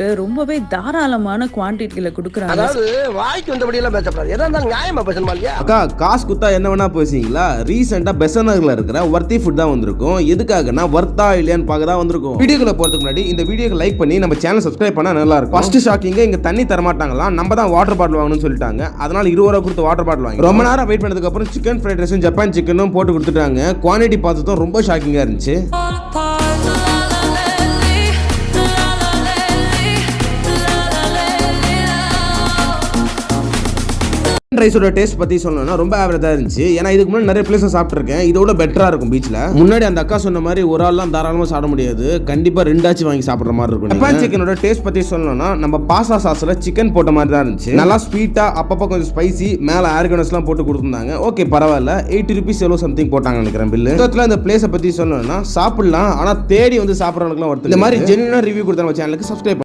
போட்டு ரொம்பவே தாராளமான குவான்டிட்டியில கொடுக்குறாங்க. அதாவது வாய்க்கு வந்தபடி எல்லாம் பேசப்படாது. எதா இருந்தாலும் நியாயமா பேசணுமா இல்லையா அக்கா காசு குத்தா என்ன வேணா பேசுவீங்களா? ரீசெண்டாக பெசனரில் இருக்கிற வர்த்தி ஃபுட் தான் வந்திருக்கும். எதுக்காகனா வர்த்தா இல்லையான்னு பார்க்க தான் வந்திருக்கும். வீடியோக்குள்ள போறதுக்கு முன்னாடி இந்த வீடியோக்கு லைக் பண்ணி நம்ம சேனல் சப்ஸ்கிரைப் பண்ணா நல்லா இருக்கும். ஃபர்ஸ்ட் ஷாக்கிங்க இங்க தண்ணி தர மாட்டாங்களாம் நம்ம தான் வாட்டர் பாட்டில் வாங்கணும்னு சொல்லிட்டாங்க. அதனால இருபது ரூபா கொடுத்து வாட்டர் பாட்டில் வாங்கி ரொம்ப நேரம் வெயிட் பண்ணதுக்கு அப்புறம் சிக்கன் ஃப்ரைட் ரைஸும் ஜப்பான் சிக்கனும் போட்டு கொடுத்துட்டாங்க. குவான்டிட்டி பார்த்ததும் ரொம்ப ஷாக்கிங்கா இருந்துச்சு. ரைஸோட டேஸ்ட் பத்தி சொல்லணும்னா ரொம்ப ஆவரேஜா இருந்துச்சு. ஏன்னா இதுக்கு முன்னாடி நிறைய பிளேஸ் சாப்பிட்டுருக்கேன். இதோட பெட்டரா இருக்கும் பீச்ல முன்னாடி அந்த அக்கா சொன்ன மாதிரி ஒரு ஆள்லாம் தாராளமா சாப்பிட முடியாது. கண்டிப்பா ரெண்டாச்சும் வாங்கி சாப்பிடுற மாதிரி இருக்கும். ஜப்பான் சிக்கனோட டேஸ்ட் பத்தி சொல்லணும்னா நம்ம பாசா சாஸ்ல சிக்கன் போட்ட மாதிரி தான் இருந்துச்சு. நல்லா ஸ்வீட்டா அப்பப்போ கொஞ்சம் ஸ்பைசி மேல ஆர்கனஸ்லாம் போட்டு கொடுத்துருந்தாங்க. ஓகே பரவாயில்ல. எயிட்டி ருபீஸ் எவ்வளோ சம்திங் போட்டாங்க நினைக்கிறேன் பில்லு மொத்தத்தில் இந்த பிளேஸை பத்தி சொல்லணும்னா சாப்பிடலாம். ஆனா தேடி வந்து சாப்பிட்றவங்களுக்குலாம் வருது இந்த மாதிரி ஜென்யூனா ரிவ்யூ கொடுத்த நம்ம சேனலுக்கு சப்ஸ்கிரைப்